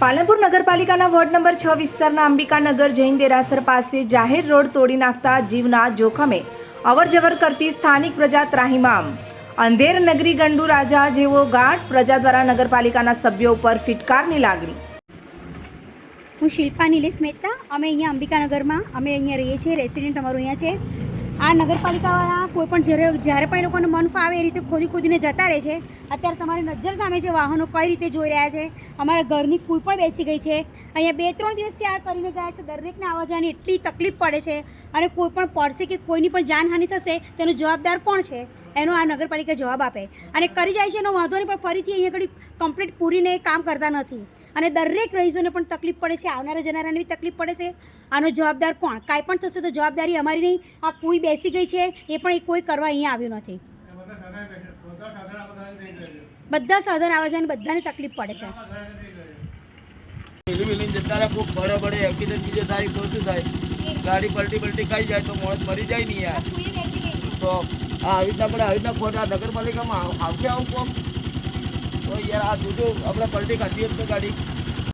પાલનપુર નગરપાલિકાના ward number છ વિસ્તારના અંબિકાનગર જૈન દેરાસર પાસે જાહેર રોડ તોડી નાખતા જીવના જોખમે અવરજવર કરતી સ્થાનિક પ્રજા ત્રાહિમામ અંધેર નગરી ગંડુ રાજા જેવો ગાઢ પ્રજા દ્વારા નગરપાલિકાના સભ્યો ઉપર ફિટકારની લાગણી. હું શિલ્પા નિલેશ મહેતા. અમે અહીંયા અંબિકાનગરમાં, અમે અહીંયા રહીએ છીએ, રેસિડેન્ટ અમારું અહીંયા છે. આ નગરપાલિકાવાળા કોઈ પણ જ્યારે જ્યારે પણ એ લોકોને મન ફાવે એ રીતે ખોદી ખોદીને જતા રહે છે. અત્યારે તમારી નજર સામે છે વાહનો કઈ રીતે જોઈ રહ્યા છે, અમારા ઘરની કુલ પણ બેસી ગઈ છે. અહીંયા બે ત્રણ દિવસથી આ કરીને ગયા છે, દરેકને આવવા જવાની એટલી તકલીફ પડે છે અને કોઈ પણ પડશે કે કોઈની પણ જાનહાનિ થશે, તેનો જવાબદાર કોણ છે? એનો આ નગરપાલિકા જવાબ આપે. અને કરી જાય છે એનો વાંધો નહીં, પણ ફરીથી અહીંયા આગળ કમ્પ્લીટ પૂરીને એ કામ કરતા નથી. અને દરેક રહીશોને પણ તકલીફ પડે છે આવનારા જનારાને બી તકલીફ પડે છે. આનો જવાબદાર કોણ? કાંઈ પણ થશે તો જવાબદારી અમારી નહીં. આ કોઈ બેસી ગઈ છે એ પણ એ કોઈ કરવા અહીંયા આવ્યું નથી. બધા સાધન આવવા જવાની બધાને તકલીફ પડે છે. જતા રહે પડે પડે એક્સિડન્ટ બીજે થાય તો શું થાય? ગાડી પલટી પલટી ખાઈ જાય તો મોત મરી જાય નહીં યાર. તો આ આવી રીતના આપણે આવી રીતના ખોટા નગરપાલિકામાં આવ- આવશે આવું કોમ? તો યાર આ જોજો આપણે પલટી ખાધી તો ગાડી.